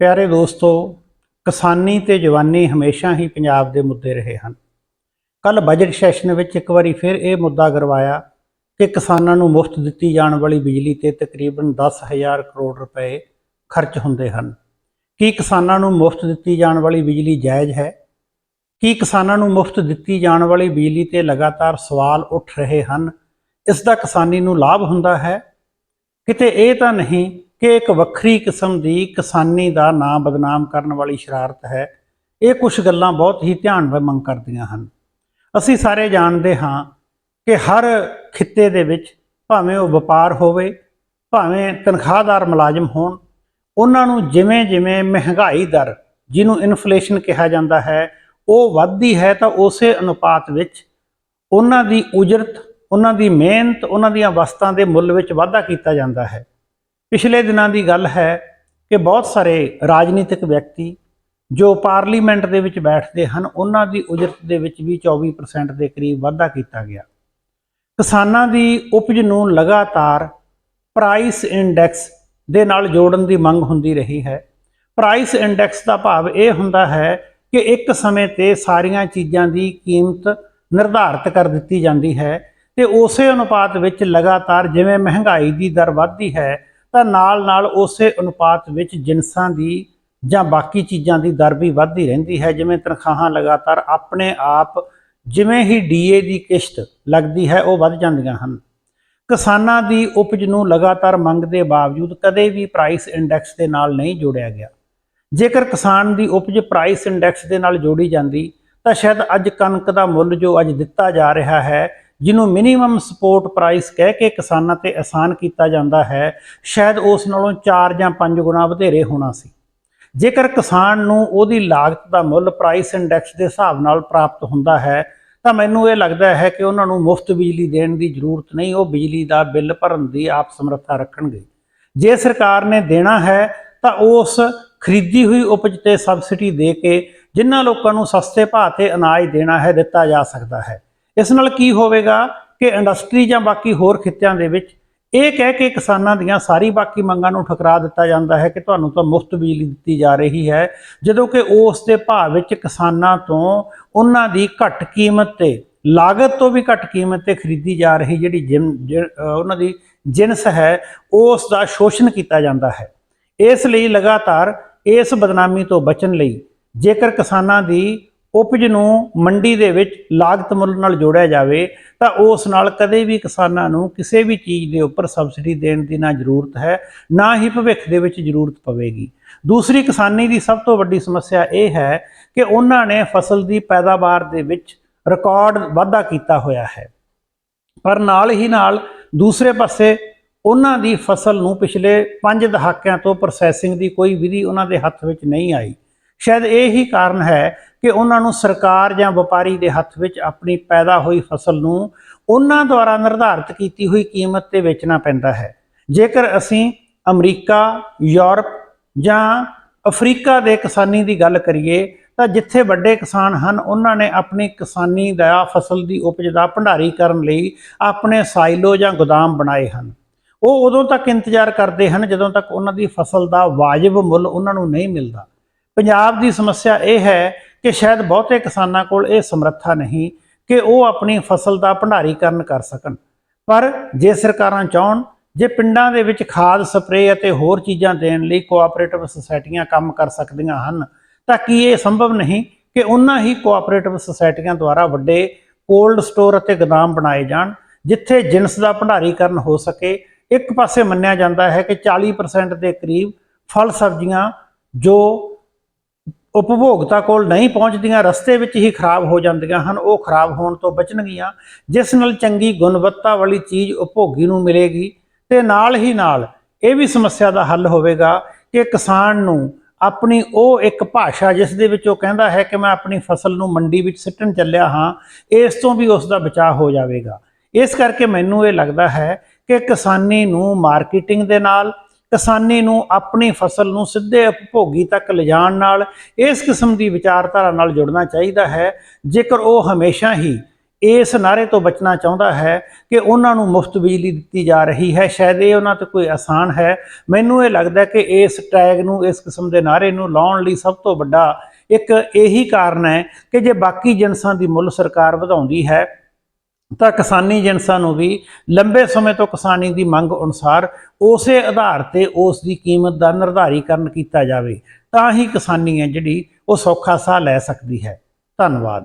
ਪਿਆਰੇ ਦੋਸਤੋ, ਕਿਸਾਨੀ ਤੇ ਜਵਾਨੀ ਹਮੇਸ਼ਾ ਹੀ ਪੰਜਾਬ ਦੇ ਮੁੱਦੇ ਰਹੇ ਹਨ। ਕੱਲ ਬਜਟ ਸੈਸ਼ਨ ਵਿੱਚ ਇੱਕ ਵਾਰੀ ਫਿਰ ਇਹ ਮੁੱਦਾ ਕਰਵਾਇਆ ਕਿ ਕਿਸਾਨਾਂ ਨੂੰ ਮੁਫਤ ਦਿੱਤੀ ਜਾਣ ਵਾਲੀ ਬਿਜਲੀ ਤੇ ਤਕਰੀਬਨ 10000 ਕਰੋੜ ਰੁਪਏ ਖਰਚ ਹੁੰਦੇ ਹਨ। ਕੀ ਕਿਸਾਨਾਂ ਨੂੰ ਮੁਫਤ ਦਿੱਤੀ ਜਾਣ ਵਾਲੀ ਬਿਜਲੀ ਜਾਇਜ਼ ਹੈ? ਕੀ ਕਿਸਾਨਾਂ ਨੂੰ ਮੁਫਤ ਦਿੱਤੀ ਜਾਣ ਵਾਲੀ ਬਿਜਲੀ ਤੇ ਲਗਾਤਾਰ ਸਵਾਲ ਉੱਠ ਰਹੇ ਹਨ? ਇਸ ਦਾ ਕਿਸਾਨੀ ਨੂੰ ਲਾਭ ਹੁੰਦਾ ਹੈ? ਕਿਤੇ ਇਹ ਤਾਂ ਨਹੀਂ ਕਿ ਇੱਕ ਵੱਖਰੀ ਕਿਸਮ ਦੀ ਕਿਸਾਨੀ ਦਾ ਨਾਂ ਬਦਨਾਮ ਕਰਨ ਵਾਲੀ ਸ਼ਰਾਰਤ ਹੈ। ਇਹ ਕੁਝ ਗੱਲਾਂ ਬਹੁਤ ਹੀ ਧਿਆਨ ਮੰਗ ਕਰਦੀਆਂ ਹਨ। ਅਸੀਂ ਸਾਰੇ ਜਾਣਦੇ ਹਾਂ ਕਿ ਹਰ ਖਿੱਤੇ ਦੇ ਵਿੱਚ ਭਾਵੇਂ ਉਹ ਵਪਾਰ ਹੋਵੇ, ਭਾਵੇਂ ਤਨਖਾਹਦਾਰ ਮੁਲਾਜ਼ਮ ਹੋਣ, ਉਹਨਾਂ ਨੂੰ ਜਿਵੇਂ ਜਿਵੇਂ ਮਹਿੰਗਾਈ ਦਰ, ਜਿਹਨੂੰ ਇਨਫਲੇਸ਼ਨ ਕਿਹਾ ਜਾਂਦਾ ਹੈ, ਉਹ ਵੱਧਦੀ ਹੈ ਤਾਂ ਉਸੇ ਅਨੁਪਾਤ ਵਿੱਚ ਉਹਨਾਂ ਦੀ ਉਜਰਤ, ਉਹਨਾਂ ਦੀ ਮਿਹਨਤ, ਉਹਨਾਂ ਦੀਆਂ ਵਸਤਾਂ ਦੇ ਮੁੱਲ ਵਿੱਚ ਵਾਧਾ ਕੀਤਾ ਜਾਂਦਾ ਹੈ। ਪਿਛਲੇ ਦਿਨਾਂ ਦੀ ਗੱਲ ਹੈ ਕਿ ਬਹੁਤ ਸਾਰੇ ਰਾਜਨੀਤਿਕ ਵਿਅਕਤੀ ਜੋ ਪਾਰਲੀਮੈਂਟ ਦੇ ਵਿੱਚ ਬੈਠਦੇ ਹਨ, ਉਹਨਾਂ ਦੀ ਉਜਰਤ ਦੇ ਵਿੱਚ ਵੀ 24% ਦੇ ਕਰੀਬ ਵਾਧਾ ਕੀਤਾ ਗਿਆ। ਕਿਸਾਨਾਂ ਦੀ ਉਪਜ ਨੂੰ ਲਗਾਤਾਰ ਪ੍ਰਾਈਸ ਇੰਡੈਕਸ ਦੇ ਨਾਲ ਜੋੜਨ ਦੀ ਮੰਗ ਹੁੰਦੀ ਰਹੀ ਹੈ। ਪ੍ਰਾਈਸ ਇੰਡੈਕਸ ਦਾ ਭਾਵ ਇਹ ਹੁੰਦਾ ਹੈ ਕਿ ਇੱਕ ਸਮੇਂ ਤੇ ਸਾਰੀਆਂ ਚੀਜ਼ਾਂ ਦੀ ਕੀਮਤ ਨਿਰਧਾਰਤ ਕਰ ਦਿੱਤੀ ਜਾਂਦੀ ਹੈ ਤੇ ਉਸੇ ਅਨੁਪਾਤ ਵਿੱਚ ਲਗਾਤਾਰ ਜਿਵੇਂ ਮਹਿੰਗਾਈ ਦੀ ਦਰ ਵੱਧਦੀ ਹੈ ਤਾਂ ਨਾਲ-ਨਾਲ ਉਸੇ ਅਨੁਪਾਤ ਵਿੱਚ ਜਿੰਸਾਂ ਦੀ ਜਾਂ ਬਾਕੀ ਚੀਜ਼ਾਂ ਦੀ ਦਰ ਵੀ ਵੱਧਦੀ ਰਹਿੰਦੀ ਹੈ, ਜਿਵੇਂ ਤਨਖਾਹਾਂ ਲਗਾਤਾਰ ਆਪਣੇ ਆਪ ਜਿਵੇਂ ਹੀ ਡੀਏ ਦੀ ਕਿਸ਼ਤ ਲੱਗਦੀ ਹੈ, ਉਹ ਵੱਧ ਜਾਂਦੀਆਂ ਹਨ। ਕਿਸਾਨਾਂ ਦੀ ਉਪਜ ਨੂੰ ਲਗਾਤਾਰ ਮੰਗ ਦੇ ਬਾਵਜੂਦ ਕਦੇ ਵੀ ਪ੍ਰਾਈਸ ਇੰਡੈਕਸ ਦੇ ਨਾਲ ਨਹੀਂ ਜੋੜਿਆ ਗਿਆ। ਜੇਕਰ ਕਿਸਾਨ ਦੀ ਉਪਜ ਪ੍ਰਾਈਸ ਇੰਡੈਕਸ ਦੇ ਨਾਲ ਜੋੜੀ ਜਾਂਦੀ, ਤਾਂ ਸ਼ਾਇਦ ਅੱਜ ਕਣਕ ਦਾ ਮੁੱਲ ਜੋ ਅੱਜ ਦਿੱਤਾ ਜਾ ਰਿਹਾ ਹੈ ਜਿਹਨੂੰ ਮਿਨੀਮਮ ਸਪੋਰਟ ਪ੍ਰਾਈਸ ਕਹਿ ਕੇ ਕਿਸਾਨਾਂ ਤੇ ਆਸਾਨ ਕੀਤਾ ਜਾਂਦਾ ਹੈ, ਸ਼ਾਇਦ ਉਸ ਨਾਲੋਂ 4 ਜਾਂ 5 ਗੁਣਾ ਵਧੇਰੇ ਹੋਣਾ ਸੀ। ਜੇਕਰ ਕਿਸਾਨ ਨੂੰ ਉਹਦੀ ਲਾਗਤ ਦਾ ਮੁੱਲ ਪ੍ਰਾਈਸ ਇੰਡੈਕਸ ਦੇ ਹਿਸਾਬ ਨਾਲ ਪ੍ਰਾਪਤ ਹੁੰਦਾ ਹੈ, ਤਾਂ ਮੈਨੂੰ ਇਹ ਲੱਗਦਾ ਹੈ ਕਿ ਉਹਨਾਂ ਨੂੰ ਮੁਫਤ ਬਿਜਲੀ ਦੇਣ ਦੀ ਜ਼ਰੂਰਤ ਨਹੀਂ, ਉਹ ਬਿਜਲੀ ਦਾ ਬਿੱਲ ਭਰਨ ਦੀ ਆਪ ਸਮਰੱਥਾ ਰੱਖਣਗੇ। ਜੇ ਸਰਕਾਰ ਨੇ ਦੇਣਾ ਹੈ, ਤਾਂ ਉਸ ਖਰੀਦੀ ਹੋਈ ਉਪਜ ਤੇ ਸਬਸਿਡੀ ਦੇ ਕੇ ਜਿਨ੍ਹਾਂ ਲੋਕਾਂ ਨੂੰ ਸਸਤੇ ਭਾਅ ਤੇ ਅਨਾਜ ਦੇਣਾ ਹੈ, ਦਿੱਤਾ ਜਾ ਸਕਦਾ ਹੈ। ਇਸ ਨਾਲ ਕੀ ਹੋਵੇਗਾ ਕਿ ਇੰਡਸਟਰੀ ਜਾਂ ਬਾਕੀ ਹੋਰ ਖਿੱਤਿਆਂ ਦੇ ਵਿੱਚ ਇਹ ਕਹਿ ਕੇ ਕਿਸਾਨਾਂ ਦੀਆਂ ਸਾਰੀ ਬਾਕੀ ਮੰਗਾਂ ਨੂੰ ਠੁਕਰਾ ਦਿੱਤਾ ਜਾਂਦਾ ਹੈ ਕਿ ਤੁਹਾਨੂੰ ਤਾਂ ਮੁਫਤ ਬਿਜਲੀ ਦਿੱਤੀ ਜਾ ਰਹੀ ਹੈ, ਜਦੋਂ ਕਿ ਉਸ ਦੇ ਭਾਅ ਵਿੱਚ ਕਿਸਾਨਾਂ ਤੋਂ ਉਹਨਾਂ ਦੀ ਘੱਟ ਕੀਮਤ ਤੇ, ਲਾਗਤ ਤੋਂ ਵੀ ਘੱਟ ਕੀਮਤ ਤੇ ਖਰੀਦੀ ਜਾ ਰਹੀ ਜਿਹੜੀ ਜਿਮ, ਜਿ- ਉਹਨਾਂ ਦੀ ਜਿਨਸ ਹੈ, ਉਸ ਦਾ ਸ਼ੋਸ਼ਣ ਕੀਤਾ ਜਾਂਦਾ ਹੈ। ਇਸ ਲਈ ਲਗਾਤਾਰ ਇਸ ਬਦਨਾਮੀ ਤੋਂ ਬਚਣ ਲਈ ਜੇਕਰ ਕਿਸਾਨਾਂ ਦੀ ਉਪਜ ਨੂੰ ਮੰਡੀ ਦੇ ਵਿੱਚ ਲਾਗਤ ਮੁੱਲ ਨਾਲ ਜੋੜਿਆ ਜਾਵੇ, ਤਾਂ ਉਸ ਨਾਲ ਕਦੇ ਵੀ ਕਿਸਾਨਾਂ ਨੂੰ ਕਿਸੇ ਵੀ ਚੀਜ਼ ਦੇ ਉੱਪਰ ਸਬਸਿਡੀ ਦੇਣ ਦੀ ਨਾ ਜ਼ਰੂਰਤ ਹੈ, ਨਾ ਹੀ ਭਵਿੱਖ ਦੇ ਵਿੱਚ ਜ਼ਰੂਰਤ ਪਵੇਗੀ। ਦੂਸਰੀ ਕਿਸਾਨੀ ਦੀ ਸਭ ਤੋਂ ਵੱਡੀ ਸਮੱਸਿਆ ਇਹ ਹੈ ਕਿ ਉਹਨਾਂ ਨੇ ਫਸਲ ਦੀ ਪੈਦਾਵਾਰ ਦੇ ਵਿੱਚ ਰਿਕਾਰਡ ਵਾਧਾ ਕੀਤਾ ਹੋਇਆ ਹੈ। ਪਰ ਨਾਲ ਹੀ ਨਾਲ ਦੂਸਰੇ ਪਾਸੇ ਉਹਨਾਂ ਦੀ ਫਸਲ ਨੂੰ ਪਿਛਲੇ 5 ਦਹਾਕਿਆਂ ਤੋਂ ਪ੍ਰੋਸੈਸਿੰਗ ਦੀ ਕੋਈ ਵਿਧੀ ਉਹਨਾਂ ਦੇ ਹੱਥ ਵਿੱਚ ਨਹੀਂ ਆਈ। ਸ਼ਾਇਦ ਇਹ ਹੀ ਕਾਰਨ ਹੈ ਕਿ ਉਹਨਾਂ ਨੂੰ ਸਰਕਾਰ ਜਾਂ ਵਪਾਰੀ ਦੇ ਹੱਥ ਵਿੱਚ ਆਪਣੀ ਪੈਦਾ ਹੋਈ ਫਸਲ ਨੂੰ ਉਹਨਾਂ ਦੁਆਰਾ ਨਿਰਧਾਰਿਤ ਕੀਤੀ ਹੋਈ ਕੀਮਤ ਤੇ ਵੇਚਣਾ ਪੈਂਦਾ ਹੈ। ਜੇਕਰ ਅਸੀਂ ਅਮਰੀਕਾ, ਯੂਰਪ ਜਾਂ ਅਫਰੀਕਾ ਦੇ ਕਿਸਾਨੀ ਦੀ ਗੱਲ ਕਰੀਏ, ਤਾਂ ਜਿੱਥੇ ਵੱਡੇ ਕਿਸਾਨ ਹਨ, ਉਹਨਾਂ ਨੇ ਆਪਣੀ ਕਿਸਾਨੀ ਦਾ ਫਸਲ ਦੀ ਉਪਜ ਦਾ ਭੰਡਾਰੀ ਕਰਨ ਲਈ ਆਪਣੇ ਸਾਈਲੋ ਜਾਂ ਗੋਦਾਮ ਬਣਾਏ ਹਨ। ਉਹ ਉਦੋਂ ਤੱਕ ਇੰਤਜ਼ਾਰ ਕਰਦੇ ਹਨ ਜਦੋਂ ਤੱਕ ਉਹਨਾਂ ਦੀ ਫਸਲ ਦਾ ਵਾਜਬ ਮੁੱਲ ਉਹਨਾਂ ਨੂੰ ਨਹੀਂ ਮਿਲਦਾ। ਪੰਜਾਬ ਦੀ ਸਮੱਸਿਆ ਇਹ ਹੈ ਕਿ ਸ਼ਾਇਦ ਬਹੁਤੇ ਕਿਸਾਨਾਂ ਕੋਲ ਇਹ ਸਮਰੱਥਾ ਨਹੀਂ ਕਿ ਉਹ ਆਪਣੀ ਫਸਲ ਦਾ ਭੰਡਾਰੀਕਰਨ ਕਰ ਸਕਣ। ਪਰ ਜੇ ਸਰਕਾਰਾਂ ਚਾਹਣ, ਜੇ ਪਿੰਡਾਂ ਦੇ ਵਿੱਚ ਖਾਦ, ਸਪਰੇਅ ਅਤੇ ਹੋਰ ਚੀਜ਼ਾਂ ਦੇਣ ਲਈ ਕੋਆਪਰੇਟਿਵ ਸੁਸਾਇਟੀਆਂ ਕੰਮ ਕਰ ਸਕਦੀਆਂ ਹਨ, ਤਾਂ ਕੀ ਇਹ ਸੰਭਵ ਨਹੀਂ ਕਿ ਉਹਨਾਂ ਹੀ ਕੋਆਪਰੇਟਿਵ ਸੁਸਾਇਟੀਆਂ ਦੁਆਰਾ ਵੱਡੇ ਕੋਲਡ ਸਟੋਰ ਅਤੇ ਗੋਦਾਮ ਬਣਾਏ ਜਾਣ, ਜਿੱਥੇ ਜਿੰਸ ਦਾ ਭੰਡਾਰੀਕਰਨ ਹੋ ਸਕੇ? ਇੱਕ ਪਾਸੇ ਮੰਨਿਆ ਜਾਂਦਾ ਹੈ ਕਿ 40% ਦੇ ਕਰੀਬ ਫਲ ਸਬਜ਼ੀਆਂ ਜੋ ਉਪਭੋਗਤਾ ਕੋਲ ਨਹੀਂ ਪਹੁੰਚਦੀਆਂ, ਰਸਤੇ ਵਿੱਚ ਹੀ ਖਰਾਬ ਹੋ ਜਾਂਦੀਆਂ ਹਨ, ਉਹ ਖਰਾਬ ਹੋਣ ਤੋਂ ਬਚਣਗੀਆਂ। ਜਿਸ ਨਾਲ ਚੰਗੀ ਗੁਣਵੱਤਾ ਵਾਲੀ ਚੀਜ਼ ਉਪਭੋਗੀ ਨੂੰ ਮਿਲੇਗੀ ਤੇ ਨਾਲ ਹੀ ਨਾਲ ਇਹ ਵੀ ਸਮੱਸਿਆ ਦਾ ਹੱਲ ਹੋਵੇਗਾ ਕਿ ਕਿਸਾਨ ਨੂੰ ਆਪਣੀ ਉਹ ਇੱਕ ਭਾਸ਼ਾ ਜਿਸ ਦੇ ਵਿੱਚ ਉਹ ਕਹਿੰਦਾ ਹੈ ਕਿ ਮੈਂ ਆਪਣੀ ਫਸਲ ਨੂੰ ਮੰਡੀ ਵਿੱਚ ਸਿੱਟਣ ਚੱਲਿਆ ਹਾਂ, ਇਸ ਤੋਂ ਵੀ ਉਸ ਦਾ ਬਚਾਅ ਹੋ ਜਾਵੇਗਾ। ਇਸ ਕਰਕੇ ਮੈਨੂੰ ਇਹ ਲੱਗਦਾ ਹੈ ਕਿ ਕਿਸਾਨੀ ਨੂੰ ਮਾਰਕੀਟਿੰਗ ਦੇ ਨਾਲ ਕਿਸਾਨੀ ਨੂੰ ਆਪਣੀ ਫਸਲ ਨੂੰ ਸਿੱਧੇ ਉਪਭੋਗੀ ਤੱਕ ਲਿਜਾਣ ਨਾਲ ਇਸ ਕਿਸਮ ਦੀ ਵਿਚਾਰਧਾਰਾ ਨਾਲ ਜੁੜਨਾ ਚਾਹੀਦਾ ਹੈ। ਜੇਕਰ ਉਹ ਹਮੇਸ਼ਾ ਹੀ ਇਸ ਨਾਰੇ ਤੋਂ ਬਚਣਾ ਚਾਹੁੰਦਾ ਹੈ ਕਿ ਉਹਨਾਂ ਨੂੰ ਮੁਫਤ ਬਿਜਲੀ ਦਿੱਤੀ ਜਾ ਰਹੀ ਹੈ, ਸ਼ਾਇਦ ਇਹ ਉਹਨਾਂ ਤੇ ਕੋਈ ਆਸਾਨ ਹੈ। ਮੈਨੂੰ ਇਹ ਲੱਗਦਾ ਕਿ ਇਸ ਟੈਗ ਨੂੰ, ਇਸ ਕਿਸਮ ਦੇ ਨਾਰੇ ਨੂੰ ਲਾਉਣ ਲਈ ਸਭ ਤੋਂ ਵੱਡਾ ਇੱਕ ਇਹੀ ਕਾਰਨ ਹੈ ਕਿ ਜੇ ਬਾਕੀ ਜਿਨਸਾਂ ਦੀ ਮੁੱਲ ਸਰਕਾਰ ਵਧਾਉਂਦੀ ਹੈ ਤਾਂ ਕਿਸਾਨੀ ਜਿਨਸਾਂ ਨੂੰ ਵੀ ਲੰਬੇ ਸਮੇਂ ਤੋਂ ਕਿਸਾਨੀ ਦੀ ਮੰਗ ਅਨੁਸਾਰ ਉਸੇ ਆਧਾਰ ਤੇ ਉਸ ਦੀ ਕੀਮਤ ਦਾ ਨਿਰਧਾਰੀਕਰਨ ਕੀਤਾ ਜਾਵੇ, ਤਾਂ ਹੀ ਕਿਸਾਨੀ ਹੈ ਜਿਹੜੀ ਉਹ ਸੌਖਾ ਸਾਹ ਲੈ ਸਕਦੀ ਹੈ। ਧੰਨਵਾਦ।